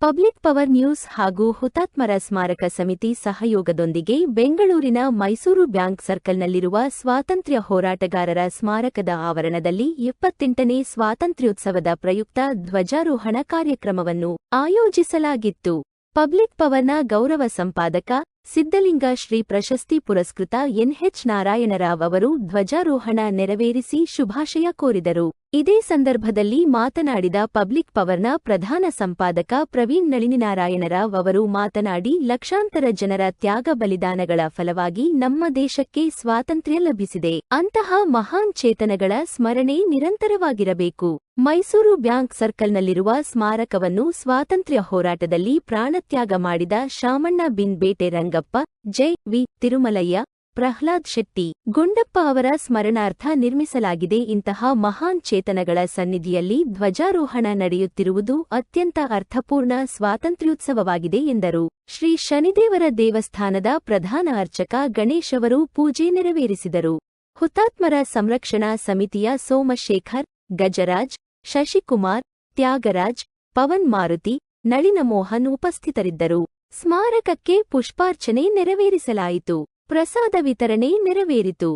Public power news ಹಾಗೂ ಹುತಾತ್ಮರ ಸ್ಮಾರಕ ಸಮಿತಿ ಸಹಯೋಗದೊಂದಿಗೆ ಬೆಂಗಳೂರಿನ ಮೈಸೂರು ಬ್ಯಾಂಕ್ ಸರ್ಕಲ್ನಲ್ಲಿರುವ ಸ್ವಾತಂತ್ರ್ಯ ಹೋರಾಟಗಾರರ ಸ್ಮಾರಕದ ಆವರಣದಲ್ಲಿ ಎಪ್ಪತ್ತೆಂಟನೇ ಸ್ವಾತಂತ್ರ್ಯೋತ್ಸವದ ಪ್ರಯುಕ್ತ ಧ್ವಜಾರೋಹಣ ಕಾರ್ಯಕ್ರಮವನ್ನು ಆಯೋಜಿಸಲಾಗಿತ್ತು. ಪಬ್ಲಿಕ್ ಪವರ್ನ ಗೌರವ ಸಂಪಾದಕ ಸಿದ್ದಲಿಂಗ ಶ್ರೀ ಪ್ರಶಸ್ತಿ ಪುರಸ್ಕೃತ ಎನ್ಎಚ್ ನಾರಾಯಣರಾವ್ ಅವರು ಧ್ವಜಾರೋಹಣ ನೆರವೇರಿಸಿ ಶುಭಾಶಯ ಕೋರಿದರು. ಇದೇ ಸಂದರ್ಭದಲ್ಲಿ ಮಾತನಾಡಿದ ಪಬ್ಲಿಕ್ ಪವರ್ನ ಪ್ರಧಾನ ಸಂಪಾದಕ ಪ್ರವೀಣ್ ನಳಿನಿನಾರಾಯಣರಾವ್ ಅವರು ಮಾತನಾಡಿ, ಲಕ್ಷಾಂತರ ಜನರ ತ್ಯಾಗ ಬಲಿದಾನಗಳ ಫಲವಾಗಿ ನಮ್ಮ ದೇಶಕ್ಕೆ ಸ್ವಾತಂತ್ರ್ಯ ಲಭಿಸಿದೆ. ಅಂತಹ ಮಹಾನ್ ಚೇತನಗಳ ಸ್ಮರಣೆ ನಿರಂತರವಾಗಿರಬೇಕು. ಮೈಸೂರು ಬ್ಯಾಂಕ್ ಸರ್ಕಲ್ನಲ್ಲಿರುವ ಸ್ಮಾರಕವನ್ನು ಸ್ವಾತಂತ್ರ್ಯ ಹೋರಾಟದಲ್ಲಿ ಪ್ರಾಣತ್ಯಾಗ ಮಾಡಿದ ಶಾಮಣ್ಣ ಬಿನ್ ಬೇಟೆ ರಂಗಪ್ಪ ಜೈ. ವಿ. ತಿರುಮಲಯ್ಯ, ಪ್ರಹ್ಲಾದ್ ಶೆಟ್ಟಿ, ಗುಂಡಪ್ಪ ಅವರ ಸ್ಮರಣಾರ್ಥ ನಿರ್ಮಿಸಲಾಗಿದೆ. ಇಂತಹ ಮಹಾನ್ ಚೇತನಗಳ ಸನ್ನಿಧಿಯಲ್ಲಿ ಧ್ವಜಾರೋಹಣ ನಡೆಯುತ್ತಿರುವುದು ಅತ್ಯಂತ ಅರ್ಥಪೂರ್ಣ ಸ್ವಾತಂತ್ರ್ಯೋತ್ಸವವಾಗಿದೆ ಎಂದರು. ಶ್ರೀ ಶನಿದೇವರ ದೇವಸ್ಥಾನದ ಪ್ರಧಾನ ಅರ್ಚಕ ಗಣೇಶ್ ಅವರು ಪೂಜೆ ನೆರವೇರಿಸಿದರು. ಹುತಾತ್ಮರ ಸಂರಕ್ಷಣಾ ಸಮಿತಿಯ ಸೋಮಶೇಖರ್, ಗಜರಾಜ್, ಶಶಿಕುಮಾರ್, ತ್ಯಾಗರಾಜ್, ಪವನ್ ಮಾರುತಿ, ನಳಿನ ಮೋಹನ್ ಉಪಸ್ಥಿತರಿದ್ದರು. ಸ್ಮಾರಕಕ್ಕೆ ಪುಷ್ಪಾರ್ಚನೆ ನೆರವೇರಿಸಲಾಯಿತು. ಪ್ರಸಾದ ವಿತರಣೆ ನೆರವೇರಿತು.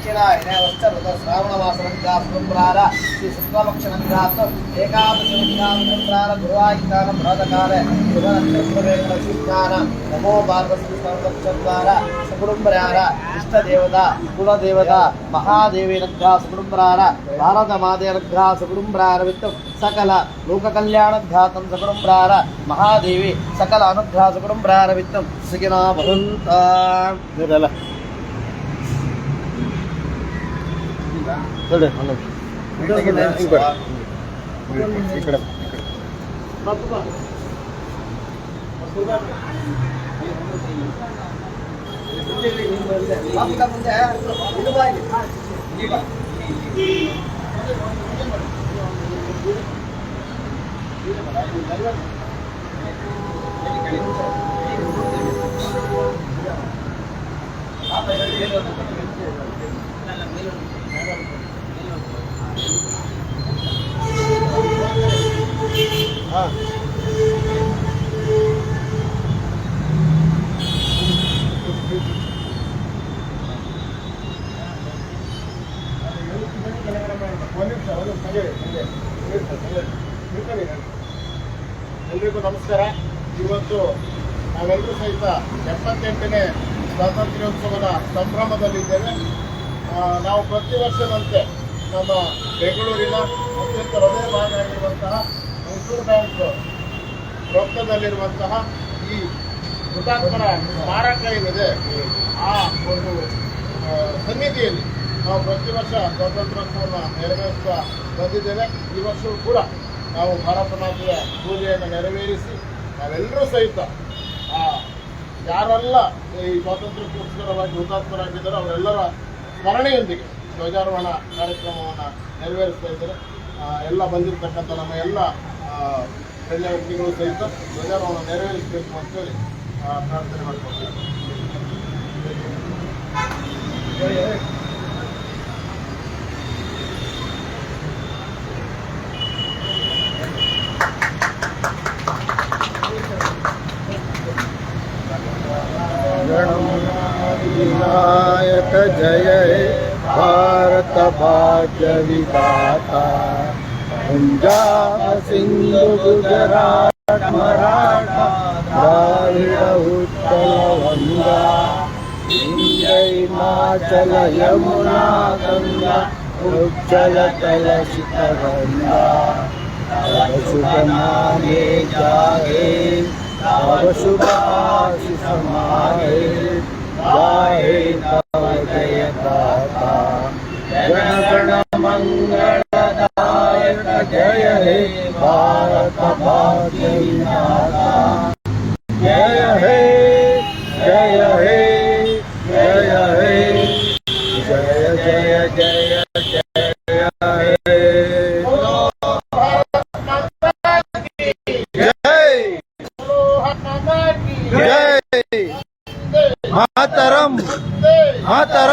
దక్షిణాయన వస్తరుత శ్రావణ మాసం శుక్రార శ్రీ శుక్లపక్షణంగాస్తు ఏకాదశింద్రార గురువాయుధాన ప్రాతకాల శుభనక్షత్రవేక్షణ నమో పార్వతీశ్వర సుకుటుంబరార ఇష్టదేవత కులదేవత మహాదేవేనగ్రహ సుకుటుంబరార భారత మాదేనగ్రహ సుకుటుంబరార విత్తు సకల లోకకల్యాణఘాతం సుకుటుంబరార మహాదేవి సకల అనుగ్రహ సుకుటుంబరార విత్తం సుఖినా ఇక్కడ ಎಲ್ರಿಗೂ ನಮಸ್ಕಾರ. ಇವತ್ತು ನಾವೆಲ್ಲರೂ ಸಹಿತ ಎಪ್ಪತ್ತೆಂಟನೇ ಸ್ವಾತಂತ್ರ್ಯೋತ್ಸವದ ಸಂಭ್ರಮದಲ್ಲಿದ್ದೇವೆ. ನಾವು ಪ್ರತಿ ವರ್ಷದಂತೆ ನಮ್ಮ ಬೆಂಗಳೂರಿನ ಅತ್ಯಂತ ಹೃದಯ ಭಾಗ ಆಗಿರುವಂತಹ ಮೈಸೂರು ಬ್ಯಾಂಕ್ ವೃತ್ತದಲ್ಲಿರುವಂತಹ ಈ ಹುತಾತ್ಮರ ಸ್ಮಾರಕ ಏನಿದೆ, ಆ ಒಂದು ಸನ್ನಿಧಿಯಲ್ಲಿ ನಾವು ಪ್ರತಿ ವರ್ಷ ಸ್ವಾತಂತ್ರ್ಯೋತ್ಸವವನ್ನು ನೆರವೇರಿಸ್ತಾ ಬಂದಿದ್ದೇವೆ. ಈ ವರ್ಷವೂ ಕೂಡ ನಾವು ಭಾರತ ಮಾತೆಯ ಪೂಜೆಯನ್ನು ನೆರವೇರಿಸಿ ನಾವೆಲ್ಲರೂ ಸಹಿತ ಯಾರೆಲ್ಲ ಈ ಸ್ವಾತಂತ್ರ್ಯಕ್ಕೋಸ್ಕರವಾಗಿ ಹುತಾತ್ಮರಾಗಿದ್ದಾರೆ ಅವರೆಲ್ಲರ ಸ್ಮರಣೆಯೊಂದಿಗೆ ಧ್ವಜಾರೋಹಣ ಕಾರ್ಯಕ್ರಮವನ್ನು ನೆರವೇರಿಸ್ತಾ ಇದ್ದಾರೆ. ಎಲ್ಲ ಬಂದಿರತಕ್ಕಂಥ ನಮ್ಮ ಎಲ್ಲ ಗಣ್ಯ ವ್ಯಕ್ತಿಗಳು ಸಹಿತ ಧ್ವಜಾರೋಹಣ ನೆರವೇರಿಸಬೇಕು ಅಂತೇಳಿ ಪ್ರಾರ್ಥನೆ ಮಾಡ್ಕೊಳ್ತೀವಿ भारत भाग्य विधाता पंजाब सिंधु गुजरात मराठा द्राविड उत्कल गंगा विंध्य हिमाचल यमुना गंगा उज्जल कलशित गंगा तव शुभ नामे जागे तव शुभाशिष समाहे गाहे हे भारत भाग्य जय हे जय हे जय हे जय जय जय जय हे जय बोलो माता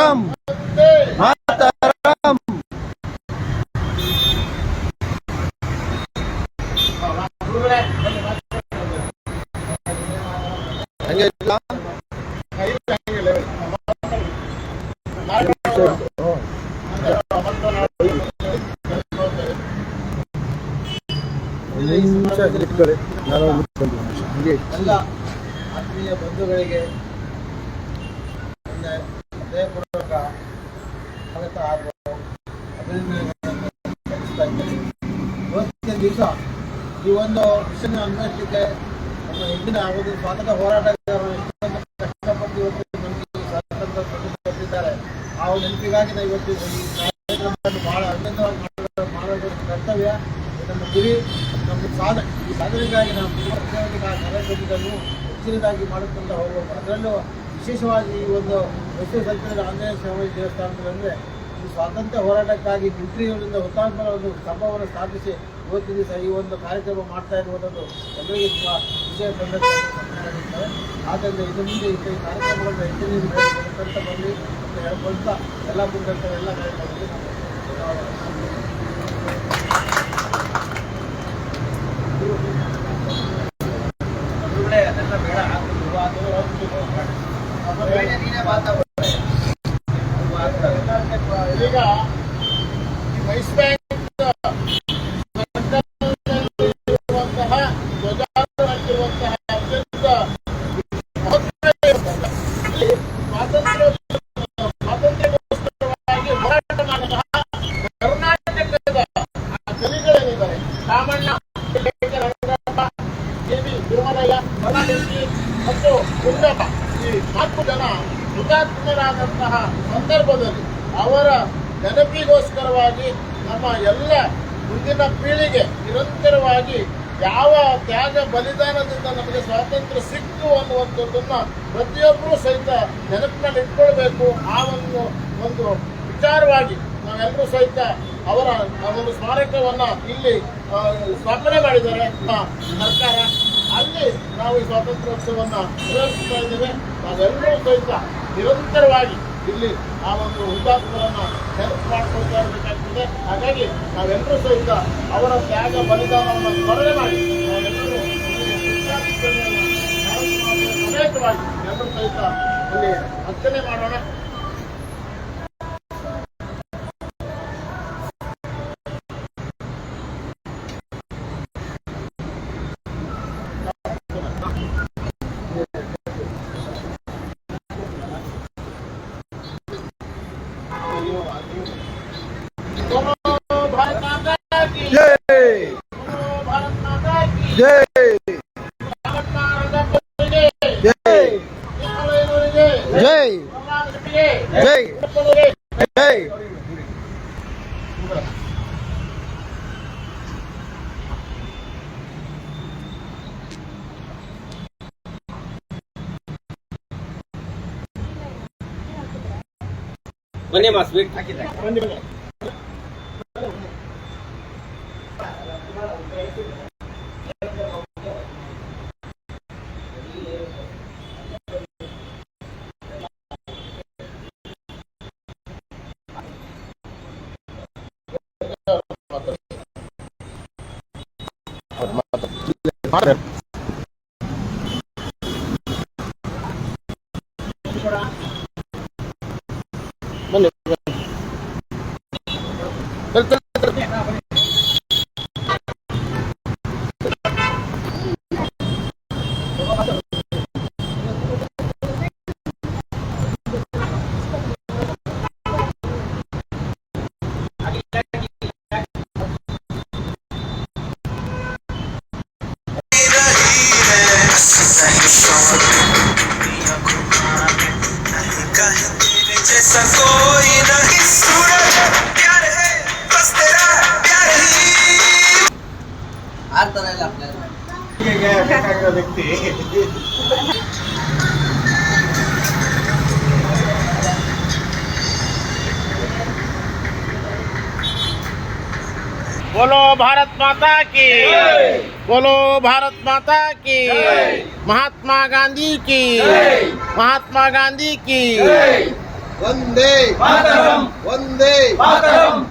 ಬಂಧುಗಳಿಗೆ ಹೃದಯಪೂರ್ವಕ ಸ್ವಾಗತ ದಿವಸ ಈ ಒಂದು ವಿಷಯ ಅನ್ವಯಿಸಲಿಕ್ಕೆ ನಮ್ಮ ಹಿಂದಿನ ಒಂದು ಸ್ವಾತಂತ್ರ್ಯ ಹೋರಾಟಗಾರರು ಎಷ್ಟೊಂದು ಕಷ್ಟಪಟ್ಟು ಇವತ್ತು ನಮಗೆ ಈ ಸ್ವಾತಂತ್ರ್ಯ ಕೊಟ್ಟಿದ್ದಾರೆ ನಾವು ಇವತ್ತು ಈ ಕಾರ್ಯಕ್ರಮವನ್ನು ಬಹಳ ಅತ್ಯಂತವಾಗಿ ಮಾಡೋದು ಕರ್ತವ್ಯ ನಮ್ಮ ಗುರಿ, ನಮ್ಮ ಸಾಧನೆ. ಈ ಸಾಧನೆಗಾಗಿ ನಾವು ಕಾರ್ಯಕ್ರಮವನ್ನು ಹೆಚ್ಚಿನದಾಗಿ ಮಾಡುತ್ತಾ ಹೋಗಬೇಕು ಅದರಲ್ಲೂ ವಿಶೇಷವಾಗಿ ಈ ಒಂದು ವಿಶ್ವ ಸಂಚಲನ ಆಂಜನೇಯ ಸ್ವಾಮಿ ದೇವಸ್ಥಾನದಲ್ಲಿ ಈ ಸ್ವಾತಂತ್ರ್ಯ ಹೋರಾಟಕ್ಕಾಗಿ ಮಿಲಿಟರಿಗಳಿಂದ ಹುತಾತ್ಮರ ಒಂದು ಸ್ತಂಭವನ್ನು ಸ್ಥಾಪಿಸಿ ಇವತ್ತಿನ ದಿವಸ ಈ ಒಂದು ಕಾರ್ಯಕ್ರಮ ಮಾಡ್ತಾ ಇರುವಂಥದ್ದು ಎಲ್ಲರಿಗೂ ತುಂಬ ವಿಷಯ ಸಂದರ್ಭ. ಆದ್ದರಿಂದ ಇನ್ನು ಮುಂದೆ ಈ ಕಾರ್ಯಕ್ರಮಗಳನ್ನು ಹೆಚ್ಚಿನ ಅಂತ ಹೇಳ್ಕೊಳ್ತಾ ಎಲ್ಲ ಮುಂದೆ ಎಲ್ಲ ಕಾರ್ಯಕ್ರಮಗಳಿಗೆ ನಾವು ಗುರುಗಳೇ, ಅದೆಲ್ಲ ಬೇಡ ಆಗ್ತದೆ. ಅದು ಬೇಡ, ನೀನೇ ಮಾತಾಡು. ಈಗ ಈ ವೈಸ್ ಬ್ಯಾಂಕ್ ಕರ್ನಾಟಕಿ ಮತ್ತು ಉನ್ನತ ಈ ನಾಲ್ಕು ಜನ ಹುತಾತ್ಮರಾದಂತಹ ಸಂದರ್ಭದಲ್ಲಿ ಅವರ ನೆನಪಿಗೋಸ್ಕರವಾಗಿ ನಮ್ಮ ಎಲ್ಲ ಮುಂದಿನ ಪೀಳಿಗೆ ನಿರಂತರವಾಗಿ ಯಾವ ತ್ಯಾಗ ಬಲಿದಾನದಿಂದ ನಮಗೆ ಸ್ವಾತಂತ್ರ್ಯ ಸಿಕ್ತು ಅನ್ನುವಂಥದ್ದನ್ನು ಪ್ರತಿಯೊಬ್ಬರೂ ಸಹಿತ ನೆನಪಿನಲ್ಲಿ ಇಟ್ಕೊಳ್ಬೇಕು. ಆ ಒಂದು ಒಂದು ವಿಚಾರವಾಗಿ ನಾವೆಲ್ಲರೂ ಸಹಿತ ಅವರ ಒಂದು ಸ್ಮಾರಕವನ್ನ ಇಲ್ಲಿ ಸ್ಥಾಪನೆ ಮಾಡಿದ್ದಾರೆ ಸರ್ಕಾರ. ಅಲ್ಲಿ ನಾವು ಈ ಸ್ವಾತಂತ್ರ್ಯೋತ್ಸವವನ್ನು ನಿರ್ವಹಿಸ್ತಾ ಇದ್ದೇವೆ. ನಾವೆಲ್ಲರೂ ಸಹಿತ ನಿರಂತರವಾಗಿ ಇಲ್ಲಿ ಆ ಒಂದು ಹುತಾತ್ಮರನ್ನ ನೆನಪು ಮಾಡ್ಕೊಳ್ತಾ ಇರಬೇಕಾಗ್ತದೆ. ಹಾಗಾಗಿ ನಾವೆಲ್ಲರೂ ಸಹಿತ ಅವರ ತ್ಯಾಗ ಬಲಿದಾನವನ್ನು ಸ್ಮರಣೆ ಮಾಡಿ ನಾವೆಲ್ಲರೂ ಸಮೇತವಾಗಿ ಎಲ್ಲರೂ ಸಹಿತ ಅಲ್ಲಿ ಅರ್ಚನೆ ಮಾಡೋಣ. ಬನ್ನಿ ಮಾ ಸ್ವೀಟ್ ಹಾಕಿದ್ದೆ Mother. कहीं तेरे जैसा कोई नहीं सूरज प्यार है बस तेरा प्यार ही आज तो नहीं लगता ये क्या देखते. बोलो भारत माता की। बोलो भारत माता की। महात्मा गांधी की। महात्मा गांधी की। वंदे मातरम। वंदे मातरम।